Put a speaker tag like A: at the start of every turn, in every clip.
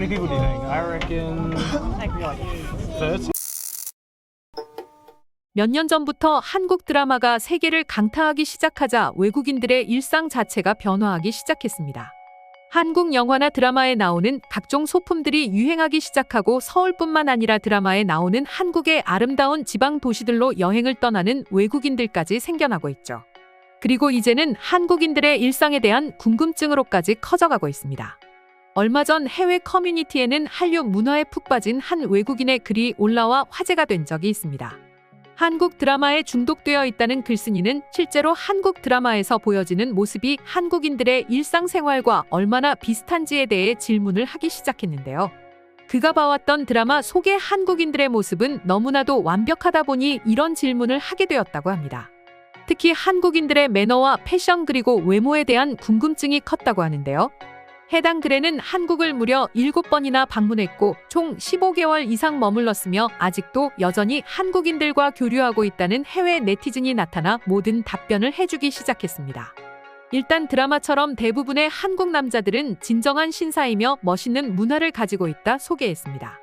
A: many people do you think? I reckon 30.
B: 몇년 전부터 한국 드라마가 세계를 강타하기 시작하자 외국인들의 일상 자체가 변화하기 시작했습니다. 한국 영화나 드라마에 나오는 각종 소품들이 유행하기 시작하고 서울뿐만 아니라 드라마에 나오는 한국의 아름다운 지방 도시들로 여행을 떠나는 외국인들까지 생겨나고 있죠. 그리고 이제는 한국인들의 일상에 대한 궁금증으로까지 커져가고 있습니다. 얼마 전 해외 커뮤니티에는 한류 문화에 푹 빠진 한 외국인의 글이 올라와 화제가 된 적이 있습니다. 한국 드라마에 중독되어 있다는 글쓴이는 실제로 한국 드라마에서 보여지는 모습이 한국인들의 일상생활과 얼마나 비슷한지에 대해 질문을 하기 시작했는데요. 그가 봐왔던 드라마 속의 한국인들의 모습은 너무나도 완벽하다 보니 이런 질문을 하게 되었다고 합니다. 특히 한국인들의 매너와 패션 그리고 외모에 대한 궁금증이 컸다고 하는데요. 해당 글에는 한국을 무려 7번이나 방문했고 총 15개월 이상 머물렀으며 아직도 여전히 한국인들과 교류하고 있다는 해외 네티즌이 나타나 모든 답변을 해주기 시작했습니다. 일단 드라마처럼 대부분의 한국 남자들은 진정한 신사이며 멋있는 문화를 가지고 있다 소개했습니다.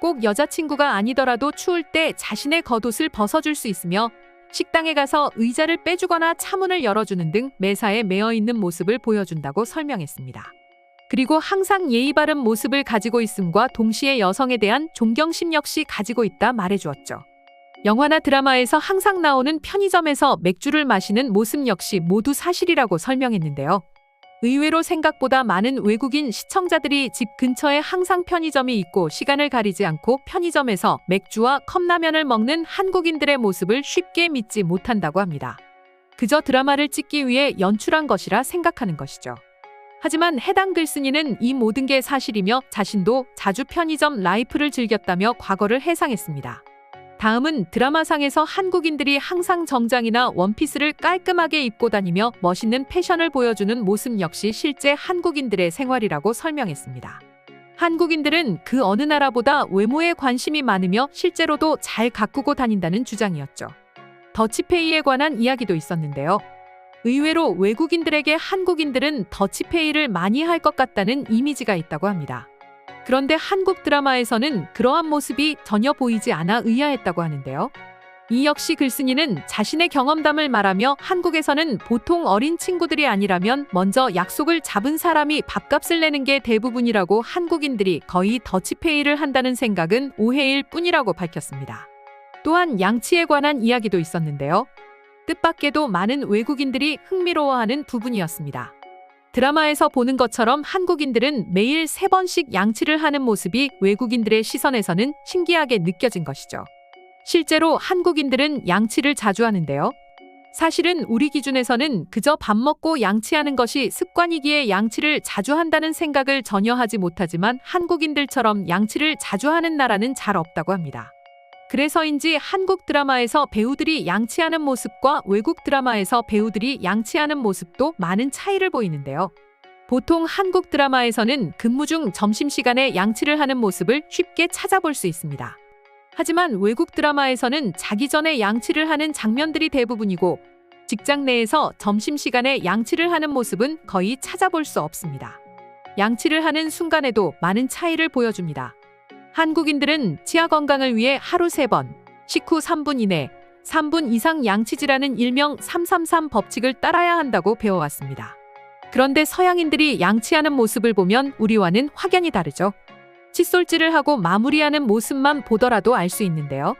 B: 꼭 여자친구가 아니더라도 추울 때 자신의 겉옷을 벗어줄 수 있으며 식당에 가서 의자를 빼주거나 차문을 열어주는 등 매사에 매어 있는 모습을 보여준다고 설명했습니다. 그리고 항상 예의 바른 모습을 가지고 있음과 동시에 여성에 대한 존경심 역시 가지고 있다 말해주었죠. 영화나 드라마에서 항상 나오는 편의점에서 맥주를 마시는 모습 역시 모두 사실이라고 설명했는데요. 의외로 생각보다 많은 외국인 시청자들이 집 근처에 항상 편의점이 있고 시간을 가리지 않고 편의점에서 맥주와 컵라면을 먹는 한국인들의 모습을 쉽게 믿지 못한다고 합니다. 그저 드라마를 찍기 위해 연출한 것이라 생각하는 것이죠. 하지만 해당 글쓴이는 이 모든 게 사실이며 자신도 자주 편의점 라이프를 즐겼다며 과거를 해상했습니다. 다음은 드라마상에서 한국인들이 항상 정장이나 원피스를 깔끔하게 입고 다니며 멋있는 패션을 보여주는 모습 역시 실제 한국인들의 생활이라고 설명했습니다. 한국인들은 그 어느 나라보다 외모에 관심이 많으며 실제로도 잘 가꾸고 다닌다는 주장이었죠. 더치페이에 관한 이야기도 있었는데요. 의외로 외국인들에게 한국인들은 더치페이를 많이 할 것 같다는 이미지가 있다고 합니다. 그런데 한국 드라마에서는 그러한 모습이 전혀 보이지 않아 의아했다고 하는데요. 이 역시 글쓴이는 자신의 경험담을 말하며 한국에서는 보통 어린 친구들이 아니라면 먼저 약속을 잡은 사람이 밥값을 내는 게 대부분이라고 한국인들이 거의 더치페이를 한다는 생각은 오해일 뿐이라고 밝혔습니다. 또한 양치에 관한 이야기도 있었는데요. 뜻밖에도 많은 외국인들이 흥미로워하는 부분이었습니다. 드라마에서 보는 것처럼 한국인들은 매일 세 번씩 양치를 하는 모습이 외국인들의 시선에서는 신기하게 느껴진 것이죠. 실제로 한국인들은 양치를 자주 하는데요. 사실은 우리 기준에서는 그저 밥 먹고 양치하는 것이 습관이기에 양치를 자주 한다는 생각을 전혀 하지 못하지만 한국인들처럼 양치를 자주 하는 나라는 잘 없다고 합니다. 그래서인지 한국 드라마에서 배우들이 양치하는 모습과 외국 드라마에서 배우들이 양치하는 모습도 많은 차이를 보이는데요. 보통 한국 드라마에서는 근무 중 점심시간에 양치를 하는 모습을 쉽게 찾아볼 수 있습니다. 하지만 외국 드라마에서는 자기 전에 양치를 하는 장면들이 대부분이고 직장 내에서 점심시간에 양치를 하는 모습은 거의 찾아볼 수 없습니다. 양치를 하는 순간에도 많은 차이를 보여줍니다. 한국인들은 치아 건강을 위해 하루 3번, 식후 3분 이내, 3분 이상 양치질하는 일명 333 법칙을 따라야 한다고 배워왔습니다. 그런데 서양인들이 양치하는 모습을 보면 우리와는 확연히 다르죠. 칫솔질을 하고 마무리하는 모습만 보더라도 알 수 있는데요.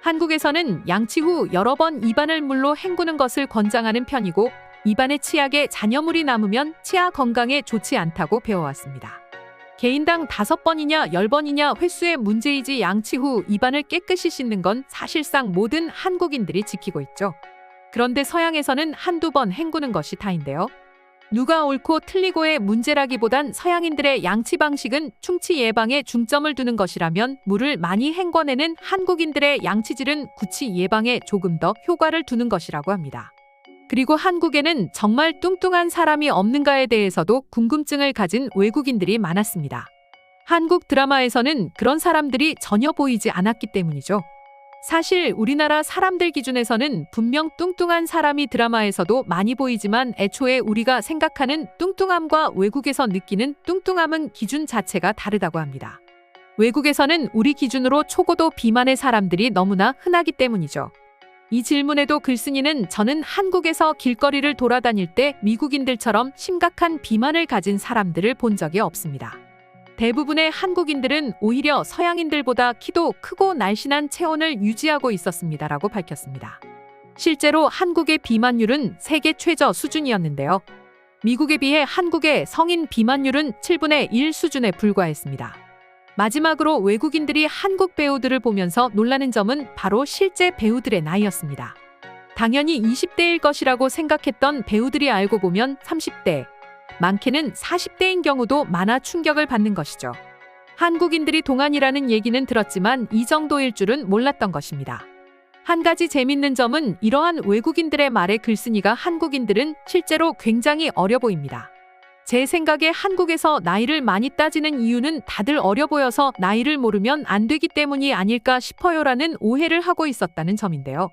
B: 한국에서는 양치 후 여러 번 입안을 물로 헹구는 것을 권장하는 편이고 입안에 치약에 잔여물이 남으면 치아 건강에 좋지 않다고 배워왔습니다. 개인당 5번이냐 10번이냐 횟수의 문제이지 양치 후 입안을 깨끗이 씻는 건 사실상 모든 한국인들이 지키고 있죠. 그런데 서양에서는 한두 번 헹구는 것이 다인데요. 누가 옳고 틀리고의 문제라기보단 서양인들의 양치 방식은 충치 예방에 중점을 두는 것이라면 물을 많이 헹궈내는 한국인들의 양치질은 구치 예방에 조금 더 효과를 두는 것이라고 합니다. 그리고 한국에는 정말 뚱뚱한 사람이 없는가에 대해서도 궁금증을 가진 외국인들이 많았습니다. 한국 드라마에서는 그런 사람들이 전혀 보이지 않았기 때문이죠. 사실 우리나라 사람들 기준에서는 분명 뚱뚱한 사람이 드라마에서도 많이 보이지만 애초에 우리가 생각하는 뚱뚱함과 외국에서 느끼는 뚱뚱함은 기준 자체가 다르다고 합니다. 외국에서는 우리 기준으로 초고도 비만의 사람들이 너무나 흔하기 때문이죠. 이 질문에도 글쓴이는 저는 한국에서 길거리를 돌아다닐 때 미국인들처럼 심각한 비만을 가진 사람들을 본 적이 없습니다. 대부분의 한국인들은 오히려 서양인들보다 키도 크고 날씬한 체온을 유지하고 있었습니다라고 밝혔습니다. 실제로 한국의 비만율은 세계 최저 수준이었는데요. 미국에 비해 한국의 성인 비만율은 7분의 1 수준에 불과했습니다. 마지막으로 외국인들이 한국 배우들을 보면서 놀라는 점은 바로 실제 배우들의 나이였습니다. 당연히 20대일 것이라고 생각했던 배우들이 알고 보면 30대, 많게는 40대인 경우도 많아 충격을 받는 것이죠. 한국인들이 동안이라는 얘기는 들었지만 이 정도일 줄은 몰랐던 것입니다. 한 가지 재밌는 점은 이러한 외국인들의 말에 글쓴이가 한국인들은 실제로 굉장히 어려 보입니다. 제 생각에 한국에서 나이를 많이 따지는 이유는 다들 어려 보여서 나이를 모르면 안 되기 때문이 아닐까 싶어요라는 오해를 하고 있었다는 점인데요.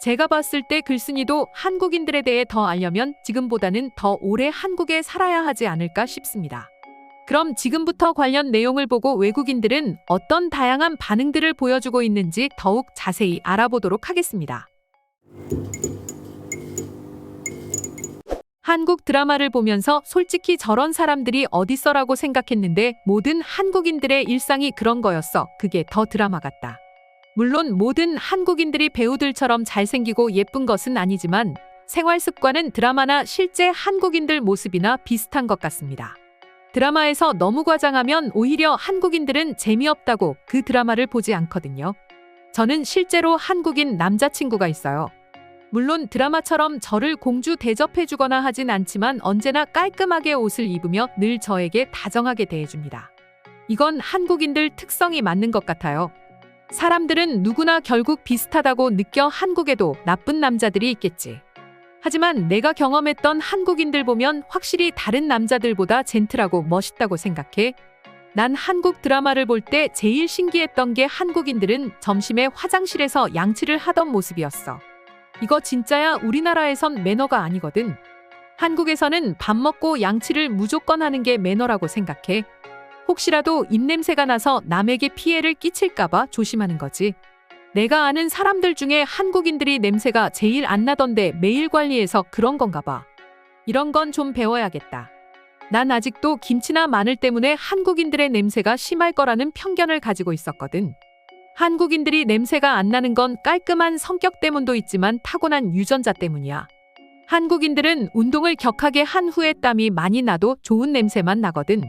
B: 제가 봤을 때 글쓴이도 한국인들에 대해 더 알려면 지금보다는 더 오래 한국에 살아야 하지 않을까 싶습니다. 그럼 지금부터 관련 내용을 보고 외국인들은 어떤 다양한 반응들을 보여주고 있는지 더욱 자세히 알아보도록 하겠습니다. 한국 드라마를 보면서 솔직히 저런 사람들이 어딨어라고 생각했는데 모든 한국인들의 일상이 그런 거였어. 그게 더 드라마 같다. 물론 모든 한국인들이 배우들처럼 잘생기고 예쁜 것은 아니지만 생활 습관은 드라마나 실제 한국인들 모습이나 비슷한 것 같습니다. 드라마에서 너무 과장하면 오히려 한국인들은 재미없다고 그 드라마를 보지 않거든요. 저는 실제로 한국인 남자친구가 있어요. 물론 드라마처럼 저를 공주 대접해주거나 하진 않지만 언제나 깔끔하게 옷을 입으며 늘 저에게 다정하게 대해줍니다. 이건 한국인들 특성이 맞는 것 같아요. 사람들은 누구나 결국 비슷하다고 느껴 한국에도 나쁜 남자들이 있겠지. 하지만 내가 경험했던 한국인들 보면 확실히 다른 남자들보다 젠틀하고 멋있다고 생각해. 난 한국 드라마를 볼 때 제일 신기했던 게 한국인들은 점심에 화장실에서 양치를 하던 모습이었어. 이거 진짜야 우리나라에선 매너가 아니거든. 한국에서는 밥 먹고 양치를 무조건 하는 게 매너라고 생각해. 혹시라도 입냄새가 나서 남에게 피해를 끼칠까봐 조심하는 거지. 내가 아는 사람들 중에 한국인들이 냄새가 제일 안 나던데 매일 관리해서 그런 건가 봐. 이런 건 좀 배워야겠다. 난 아직도 김치나 마늘 때문에 한국인들의 냄새가 심할 거라는 편견을 가지고 있었거든. 한국인들이 냄새가 안 나는 건 깔끔한 성격 때문도 있지만 타고난 유전자 때문이야. 한국인들은 운동을 격하게 한 후에 땀이 많이 나도 좋은 냄새만 나거든.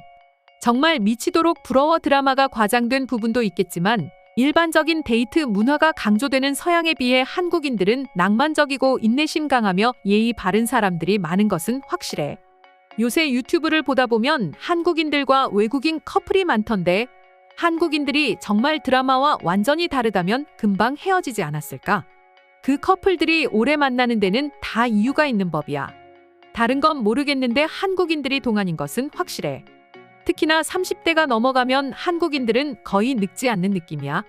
B: 정말 미치도록 부러워 드라마가 과장된 부분도 있겠지만 일반적인 데이트 문화가 강조되는 서양에 비해 한국인들은 낭만적이고 인내심 강하며 예의 바른 사람들이 많은 것은 확실해. 요새 유튜브를 보다 보면 한국인들과 외국인 커플이 많던데 한국인들이 정말 드라마와 완전히 다르다면 금방 헤어지지 않았을까? 그 커플들이 오래 만나는 데는 다 이유가 있는 법이야. 다른 건 모르겠는데 한국인들이 동안인 것은 확실해. 특히나 30대가 넘어가면 한국인들은 거의 늙지 않는 느낌이야.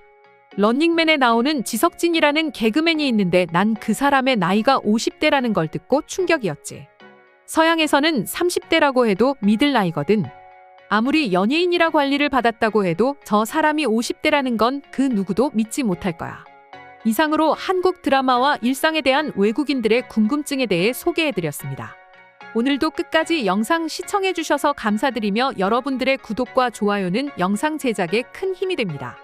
B: 런닝맨에 나오는 지석진이라는 개그맨이 있는데 난 그 사람의 나이가 50대라는 걸 듣고 충격이었지. 서양에서는 30대라고 해도 미들 나이거든. 아무리 연예인이라 관리를 받았다고 해도 저 사람이 50대라는 건 그 누구도 믿지 못할 거야. 이상으로 한국 드라마와 일상에 대한 외국인들의 궁금증에 대해 소개해드렸습니다. 오늘도 끝까지 영상 시청해주셔서 감사드리며 여러분들의 구독과 좋아요는 영상 제작에 큰 힘이 됩니다.